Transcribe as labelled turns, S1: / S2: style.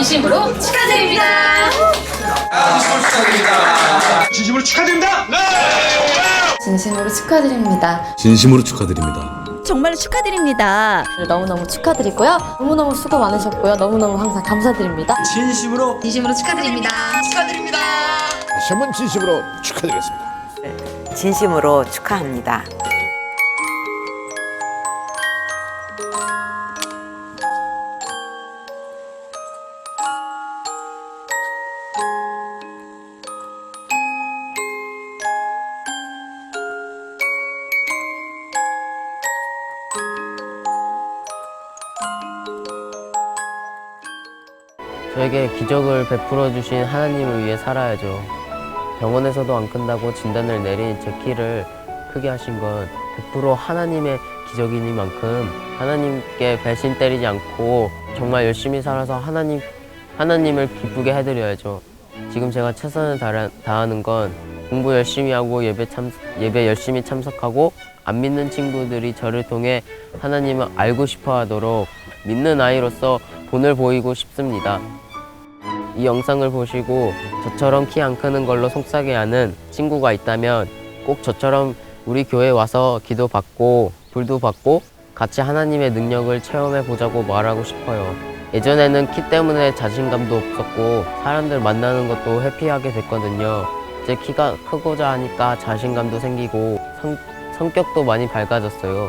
S1: 진심으로 축하드립니다.
S2: 진심으로 축하드립니다.
S3: 진심으로 축하드립니다.
S4: 진심으로 축하드립니다.
S5: 정말 축하드립니다.
S3: 너무너무 축하드리고요. 너무너무 수고 많으셨고요. 너무너무 항상 감사드립니다.
S2: 진심으로
S1: 진심으로 축하드립니다.
S6: 다시 한번 진심으로 축하드리겠습니다.
S7: 진심으로 축하합니다.
S8: 저에게 기적을 베풀어 주신 하나님을 위해 살아야죠. 병원에서도 안 끝나고 진단을 내린 제 키를 크게 하신 건 100% 하나님의 기적이니만큼 하나님께 배신 때리지 않고 정말 열심히 살아서 하나님 하나님을 기쁘게 해드려야죠. 지금 제가 최선을 다하- 다하는 건 공부 열심히 하고 예배 참 예배 열심히 참석하고 안 믿는 친구들이 저를 통해 하나님을 알고 싶어 하도록 믿는 아이로서 본을 보이고 싶습니다. 이 영상을 보시고 저처럼 키 안 크는 걸로 속삭여하는 친구가 있다면 꼭 저처럼 우리 교회 와서 기도 받고 불도 받고 같이 하나님의 능력을 체험해 보자고 말하고 싶어요. 예전에는 키 때문에 자신감도 없었고 사람들 만나는 것도 회피하게 됐거든요. 제 키가 크고자 하니까 자신감도 생기고 성, 성격도 많이 밝아졌어요.